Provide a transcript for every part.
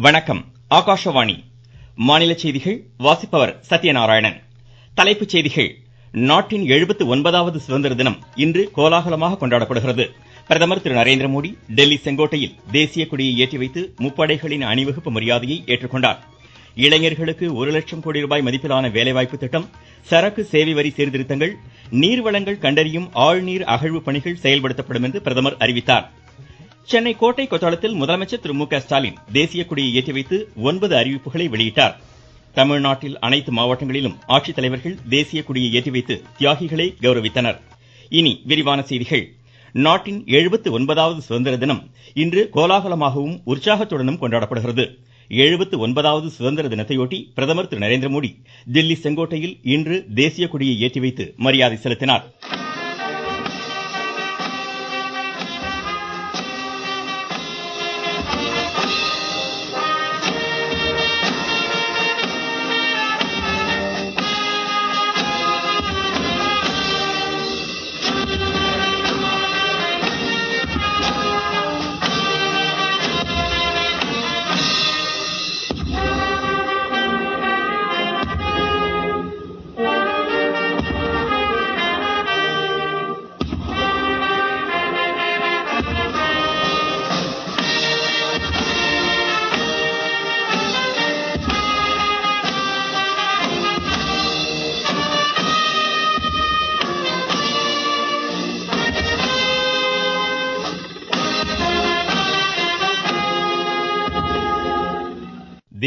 வணக்கம் ஆகாஷவாணி. மாநில செய்திகள் வாசிப்பவர் சத்யநாராயணன். தலைப்புச் செய்திகள் நாட்டின் எழுபத்து ஒன்பதாவது சுதந்திர தினம் இன்று கோலாகலமாக கொண்டாடப்படுகிறது. பிரதமர் திரு நரேந்திர மோடி டெல்லி செங்கோட்டையில் தேசிய கொடியை ஏற்றி வைத்து முப்படைகளின் அணிவகுப்பு மரியாதையை ஏற்றுக்கொண்டார். இளைஞர்களுக்கு ஒரு லட்சம் கோடி ரூபாய் மதிப்பிலான வேலைவாய்ப்பு திட்டம் சரக்கு சேவை வரி சீர்திருத்தங்கள் நீர்வளங்கள் கண்டறியும் ஆழ்நீர் அகழ்வு பணிகள் செயல்படுத்தப்படும் என்று பிரதமர் அறிவித்தார். சென்னை கோட்டை கொத்தளத்தில் முதலமைச்சர் திரு மு க ஸ்டாலின் தேசிய கொடியை ஏற்றி வைத்து ஒன்பது அறிவிப்புகளை வெளியிட்டார். தமிழ்நாட்டில் அனைத்து மாவட்டங்களிலும் ஆட்சித்தலைவர்கள் தேசிய கொடியை ஏற்றி வைத்து தியாகிகளை கௌரவித்தனர். இனி விரிவான செய்திகள். நாட்டின் எழுபத்து ஒன்பதாவது சுதந்திர தினம் இன்று கோலாகலமாகவும் உற்சாகத்துடனும் கொண்டாடப்படுகிறது. எழுபத்து ஒன்பதாவது சுதந்திர தினத்தையொட்டி பிரதமர் திரு நரேந்திர மோடி தில்லி செங்கோட்டையில் இன்று தேசிய கொடியை ஏற்றி வைத்து மரியாதை செலுத்தினார்.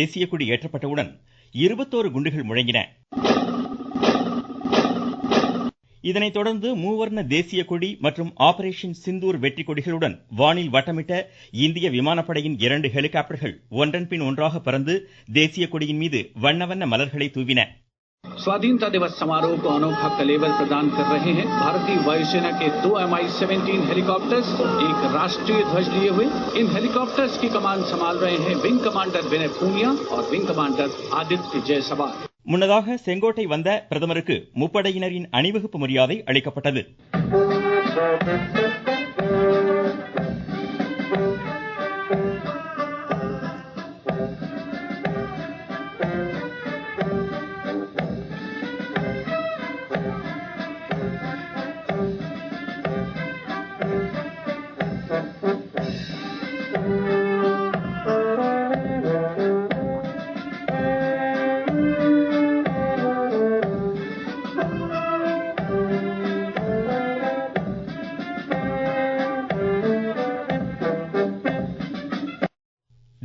தேசிய கொடி ஏற்றப்பட்டவுடன் இருபத்தோரு குண்டுகள் முழங்கின. இதனைத் தொடர்ந்து மூவர்ண தேசிய கொடி மற்றும் ஆபரேஷன் சிந்தூர் வெற்றி கொடிகளுடன் வானில் வட்டமிட்ட இந்திய விமானப்படையின் இரண்டு ஹெலிகாப்டர்கள் ஒன்றன் பின் ஒன்றாக பறந்து தேசிய கொடியின் மீது வண்ண வண்ண மலர்களை தூவின. स्वाधीनता दिवस समारोह को अनोखा कलेवर प्रदान कर रहे हैं भारतीय वायुसेना के दो एम आई सेवेंटीन हेलीकॉप्टर्स एक राष्ट्रीय ध्वज लिए हुए इन हेलीकॉप्टर्स की कमान संभाल रहे हैं विंग कमांडर विनय पूनिया और विंग कमांडर आदित्य जयसवाल முன்னதாக செங்கோட்டை வந்த பிரதமருக்கு முப்படையினரின் அணிவகுப்பு மரியாதை அளிக்கப்பட்டது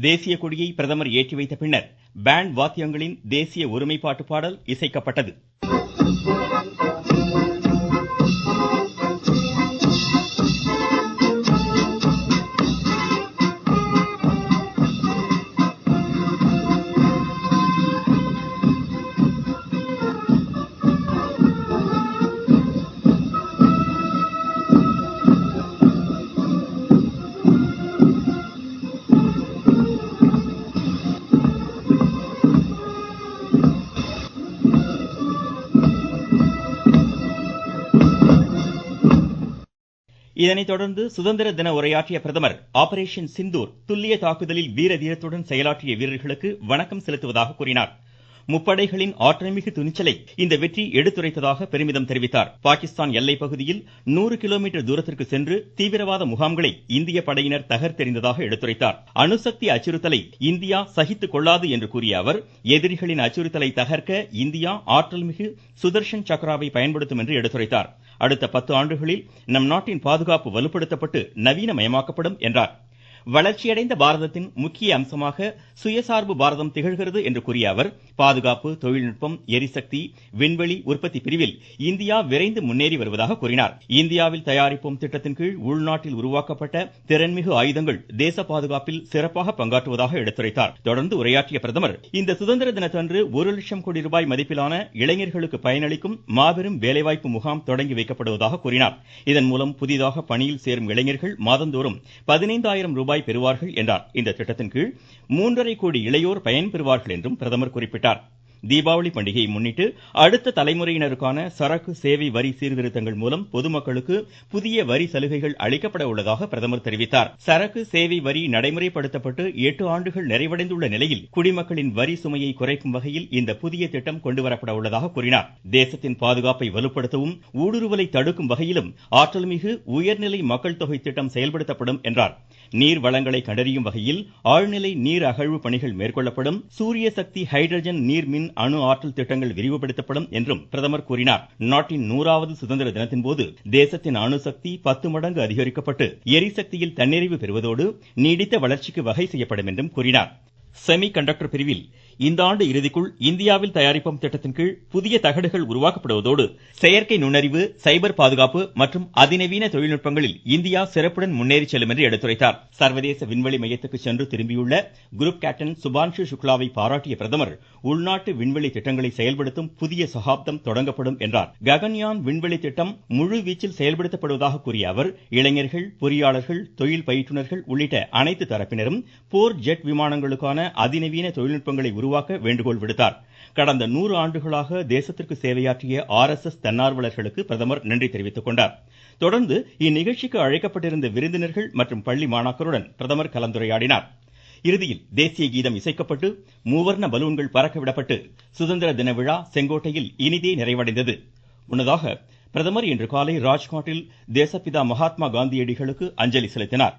தேசிய கொடியை பிரதமர் ஏற்றி வைத்த பின்னர் பேண்ட் வாத்தியங்களின் தேசிய ஒருமைப்பாட்டு பாடல் இசைக்கப்பட்டது. இதனைத் தொடர்ந்து சுதந்திர தின உரையாற்றிய பிரதமர் ஆபரேஷன் சிந்தூர் துல்லிய தாக்குதலில் வீர தீரத்துடன் செயலாற்றிய வீரர்களுக்கு வணக்கம் செலுத்துவதாக கூறினார். முப்படைகளின் ஆற்றல்மிகு துணிச்சலை இந்த வெற்றி எடுத்துரைத்ததாக பெருமிதம் தெரிவித்தார். பாகிஸ்தான் எல்லைப் பகுதியில் நூறு கிலோமீட்டர் தூரத்திற்கு சென்று தீவிரவாத முகாம்களை இந்திய படையினர் தகர்த்தெறிந்ததாக எடுத்துரைத்தார். அணுசக்தி அச்சுறுத்தலை இந்தியா சகித்துக் கொள்ளாது என்று கூறிய அவர் எதிரிகளின் அச்சுறுத்தலை தகர்க்க இந்தியா ஆற்றல்மிகு சுதர்ஷன் சக்ராவை பயன்படுத்தும் என்று எடுத்துரைத்தார். அடுத்த பத்து ஆண்டுகளில் நம் நாட்டின் பாதுகாப்பு வலுப்படுத்தப்பட்டு நவீனமயமாக்கப்படும் என்றார். வளர்ச்சியடைந்த பாரதத்தின் முக்கிய அம்சமாக சுயசார்பு பாரதம் திகழ்கிறது என்று கூறிய அவர் பாதுகாப்பு தொழில்நுட்பம் எரிசக்தி விண்வெளி உற்பத்தி பிரிவில் இந்தியா விரைந்து முன்னேறி வருவதாக கூறினார். இந்தியாவில் தயாரிப்போம் திட்டத்தின் கீழ் உள்நாட்டில் உருவாக்கப்பட்ட திறன்மிகு ஆயுதங்கள் தேச பாதுகாப்பில் சிறப்பாக பங்காற்றுவதாக எடுத்துரைத்தார். தொடர்ந்து உரையாற்றிய பிரதமர் இந்த சுதந்திர தினத்தன்று ஒரு லட்சம் கோடி ரூபாய் மதிப்பிலான இளைஞர்களுக்கு பயனளிக்கும் மாபெரும் வேலைவாய்ப்பு முகாம் தொடங்கி வைக்கப்படுவதாக கூறினார். இதன் மூலம் புதிதாக பணியில் சேரும் இளைஞர்கள் மாதந்தோறும் பதினைந்தாயிரம் ரூபாய் ரூபாய் பெறுவார்கள் என்றார். இந்த திட்டத்தின் கீழ் மூன்றரை கோடி இளையோர் பயன்பெறுவார்கள் என்றும் பிரதமர் குறிப்பிட்டார். தீபாவளி பண்டிகையை முன்னிட்டு அடுத்த தலைமுறையினருக்கான சரக்கு சேவை வரி சீர்திருத்தங்கள் மூலம் பொதுமக்களுக்கு புதிய வரி சலுகைகள் அளிக்கப்பட உள்ளதாக பிரதமர் தெரிவித்தார். சரக்கு சேவை வரி நடைமுறைப்படுத்தப்பட்டு எட்டு ஆண்டுகள் நிறைவடைந்துள்ள நிலையில் குடிமக்களின் வரி சுமையை குறைக்கும் வகையில் இந்த புதிய திட்டம் கொண்டுவரப்பட உள்ளதாக கூறினார். தேசத்தின் பாதுகாப்பை வலுப்படுத்தவும் ஊடுருவலை தடுக்கும் வகையிலும் ஆற்றல்மிகு உயர்நிலை மக்கள் தொகை திட்டம் செயல்படுத்தப்படும் என்றார். நீர் வளங்களை கண்டறியும் வகையில் ஆழ்நிலை நீர் அகழ்வு பணிகள் மேற்கொள்ளப்படும். சூரிய சக்தி ஹைட்ரஜன் நீர் மின் அணு ஆற்றல் திட்டங்கள் விரிவுபடுத்தப்படும் என்றும் பிரதமர் கூறினார். நாட்டின் நூறாவது சுதந்திர தினத்தின் போது தேசத்தின் அணுசக்தி பத்து மடங்கு அதிகரிக்கப்பட்டு எரிசக்தியில் தன்னிறைவு பெறுவதோடு நீடித்த வளர்ச்சிக்கு வகை செய்யப்படும் என்றும் கூறினார். செமி கண்டக்டர் பிரிவில் இந்த ஆண்டு இறுதிக்குள் இந்தியாவில் தயாரிப்போம் திட்டத்தின் கீழ் புதிய தகடுகள் உருவாக்கப்படுவதோடு செயற்கை நுண்ணறிவு சைபர் பாதுகாப்பு மற்றும் அதிநவீன தொழில்நுட்பங்களில் இந்தியா சிறப்புடன் முன்னேறி செல்லும் என்று எடுத்துரைத்தார். சர்வதேச விண்வெளி மையத்துக்கு சென்று திரும்பியுள்ள குரூப் கேப்டன் சுபான்ஷு சுக்லாவை பாராட்டிய பிரதமர் உள்நாட்டு விண்வெளி திட்டங்களை செயல்படுத்தும் புதிய சகாப்தம் தொடங்கப்படும் என்றார். ககன்யான் விண்வெளி திட்டம் முழு வீச்சில் செயல்படுத்தப்படுவதாக கூறிய அவர் இளைஞர்கள் பொறியாளர்கள் தொழில் பயிற்றுநர்கள் உள்ளிட்ட அனைத்து தரப்பினரும் போர் ஜெட் விமானங்களுக்கான அதிநவீன தொழில்நுட்பங்களை உருவாக்க வேண்டுகோள் விடுத்தார். கடந்த நூறு ஆண்டுகளாக தேசத்திற்கு சேவையாற்றிய ஆர் எஸ் எஸ் தன்னார்வலர்களுக்கு பிரதமர் நன்றி தெரிவித்துக் கொண்டார். தொடர்ந்து இந்நிகழ்ச்சிக்கு அழைக்கப்பட்டிருந்த விருந்தினர்கள் மற்றும் பள்ளி மாணாக்கருடன் பிரதமர் கலந்துரையாடினார். இறுதியில் தேசிய கீதம் இசைக்கப்பட்டு மூவர்ண பலூன்கள் பறக்க விடப்பட்டு சுதந்திர தின விழா செங்கோட்டையில் இனிதே நிறைவடைந்தது. முன்னதாக பிரதமர் இன்று காலை ராஜ்காட்டில் தேசப்பிதா மகாத்மா காந்தியடிகளுக்கு அஞ்சலி செலுத்தினாா்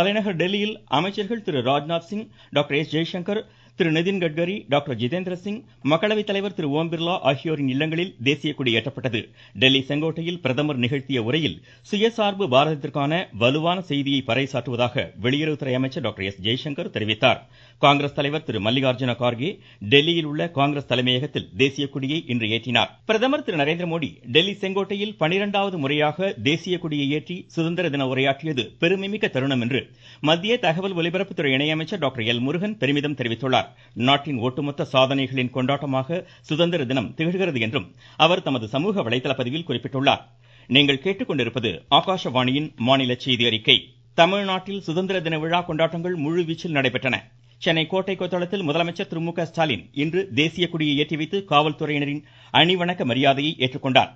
தலைநகர் டெல்லியில் அமைச்சர்கள் Thiru Rajnath Singh doctor S Jaishankar Thiru Thiru Nitin Gadkari doctor Jitendra Singh மக்களவைத் தலைவர் திரு ஓம் பிர்லா ஆகியோரின் இல்லங்களில் தேசிய கொடி ஏற்றப்பட்டது. டெல்லி செங்கோட்டையில் பிரதமர் நிகழ்த்திய உரையில் சுயசார்பு பாரதத்திற்கான வலுவான செய்தியை பறைசாற்றுவதாக வெளியுறவுத்துறை அமைச்சர் டாக்டர் எஸ் ஜெய்சங்கர் தெரிவித்தார். காங்கிரஸ் தலைவர் திரு மல்லிகார்ஜுன கார்கே டெல்லியில் உள்ள காங்கிரஸ் தலைமையகத்தில் தேசிய கொடியை இன்று ஏற்றினார். பிரதமர் திரு நரேந்திர மோடி டெல்லி செங்கோட்டையில் பனிரெண்டாவது முறையாக தேசிய கொடியை ஏற்றி சுதந்திர தின உரையாற்றியது பெருமைமிக்க தருணம் என்று மத்திய தகவல் ஒலிபரப்புத்துறை இணையமைச்சர் டாக்டர் எல் முருகன் பெருமிதம் தெரிவித்துள்ளார். நாட்டின் ஒட்டுமொத்த சாதனைகளின் கொண்டாட்டமாக சுதந்திர தினம் திகழ்கிறது என்றும் அவர் தமது சமூக வலைதள பதிவில் குறிப்பிட்டுள்ளார். நீங்கள் கேட்டுக்கொண்டிருப்பது ஆகாஷவாணியின் மாநில செய்தி அறிக்கை. தமிழ்நாட்டில் சுதந்திர தின விழா கொண்டாட்டங்கள் முழுவீச்சில் நடைபெற்றன. சென்னை கோட்டை கொத்தளத்தில் முதலமைச்சர் திரு மு க ஸ்டாலின் இன்று தேசிய கொடியை ஏற்றி வைத்து காவல்துறையினரின் அணிவணக்க மரியாதையை ஏற்றுக்கொண்டார்.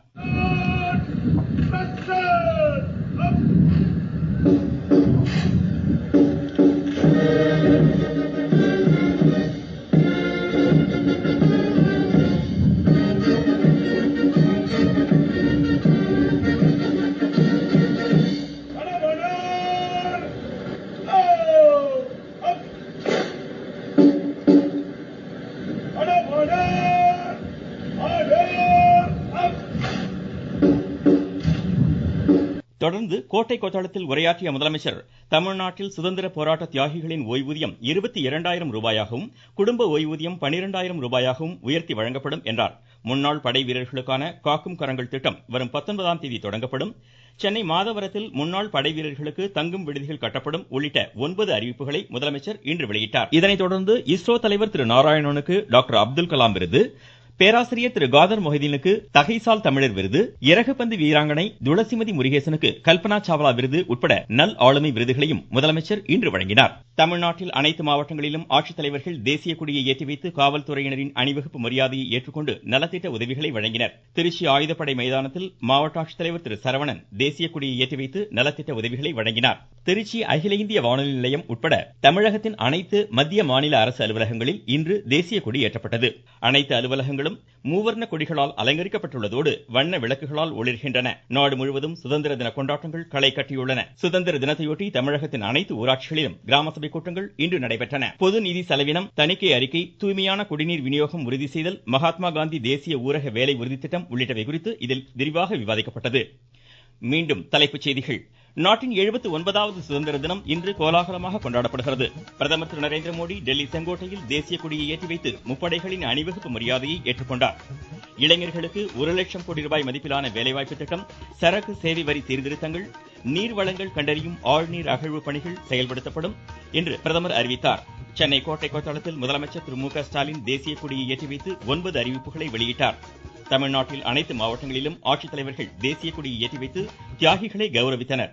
தொடர்ந்து கோட்டை கொத்தளத்தில் உரையாற்றிய முதலமைச்சர் தமிழ்நாட்டில் சுதந்திர போராட்ட தியாகிகளின் ஓய்வூதியம் இருபத்தி இரண்டாயிரம் ரூபாயாகவும் குடும்ப ஓய்வூதியம் பனிரெண்டாயிரம் ரூபாயாகவும் உயர்த்தி வழங்கப்படும் என்றார். முன்னாள் படை வீரர்களுக்கான காக்கும் கரங்கள் திட்டம் வரும் பத்தொன்பதாம் தேதி தொடங்கப்படும். சென்னை மாதவரத்தில் முன்னாள் படை வீரர்களுக்கு தங்கும் விடுதிகள் கட்டப்படும் உள்ளிட்ட ஒன்பது அறிவிப்புகளை முதலமைச்சர் இன்று வெளியிட்டார். இதனைத் தொடர்ந்து இஸ்ரோ தலைவர் திரு நாராயணனுக்கு டாக்டர் அப்துல் கலாம் விருது. பேராசிரியர் திரு. காதர் மொஹிதீனுக்கு தகைசால் தமிழர் விருது இறகுப்பந்து வீராங்கனை துளசிமதி முருகேசனுக்கு கல்பனா சாவ்லா விருது உட்பட நல் ஆளுமை விருதுகளையும் முதலமைச்சர் இன்று வழங்கினார். தமிழ்நாட்டில் அனைத்து மாவட்டங்களிலும் ஆட்சித்தலைவர்கள் தேசிய கொடியை ஏற்றி வைத்து காவல்துறையினரின் அணிவகுப்பு மரியாதையை ஏற்றுக்கொண்டு நலத்திட்ட உதவிகளை வழங்கினர். திருச்சி ஆயுதப்படை மைதானத்தில் மாவட்ட ஆட்சித்தலைவர் திரு. சரவணன் தேசிய கொடியை ஏற்றி வைத்து நலத்திட்ட உதவிகளை வழங்கினார். திருச்சி அகில இந்திய வானொலி நிலையம் உட்பட தமிழகத்தின் அனைத்து மத்திய மாநில அரசு அலுவலகங்களில் இன்று தேசிய கொடி ஏற்றப்பட்டது. அனைத்து அலுவலகங்களும் மூவர்ண கொடிகளால் அலங்கரிக்கப்பட்டுள்ளதோடு வண்ண விளக்குகளால் ஒளிர்கின்றன. நாடு முழுவதும் சுதந்திர தின கொண்டாட்டங்கள் களை கட்டியுள்ளன. சுதந்திர தினத்தையொட்டி தமிழகத்தின் அனைத்து ஊராட்சிகளிலும் கிராம சபை கூட்டங்கள் இன்று நடைபெற்றன. பொது நிதி செலவினம் தணிக்கை அறிக்கை தூய்மையான குடிநீர் விநியோகம் உறுதி செய்தல் மகாத்மா காந்தி தேசிய ஊரக வேலை உறுதி திட்டம் உள்ளிட்டவை குறித்து இதில் விரிவாக விவாதிக்கப்பட்டது. மீண்டும் தலைப்புச் செய்திகள். நாட்டின் எழுபத்தி ஒன்பதாவது சுதந்திர தினம் இன்று கோலாகலமாக கொண்டாடப்படுகிறது. பிரதமர் திரு நரேந்திர மோடி டெல்லி செங்கோட்டையில் தேசிய கொடியை ஏற்றி வைத்து முப்படைகளின் அணிவகுப்பு மரியாதையை ஏற்றுக்கொண்டார். இளைஞர்களுக்கு ஒரு லட்சம் கோடி ரூபாய் மதிப்பிலான வேலைவாய்ப்பு திட்டம் சரக்கு சேவை வரி சீர்திருத்தங்கள் நீர்வளங்கள் கண்டறியும் ஆழ்நீர் அகழ்வு பணிகள் செயல்படுத்தப்படும் என்று பிரதமர் அறிவித்தார். சென்னை கோட்டை கொத்தளத்தில் முதலமைச்சர் திரு மு ஸ்டாலின் தேசிய கொடியை ஏற்றி வைத்து ஒன்பது அறிவிப்புகளை வெளியிட்டார். தமிழ்நாட்டில் அனைத்து மாவட்டங்களிலும் ஆட்சித்தலைவர்கள் தேசிய கொடியை ஏற்றி வைத்து தியாகிகளை கௌரவித்தனர்.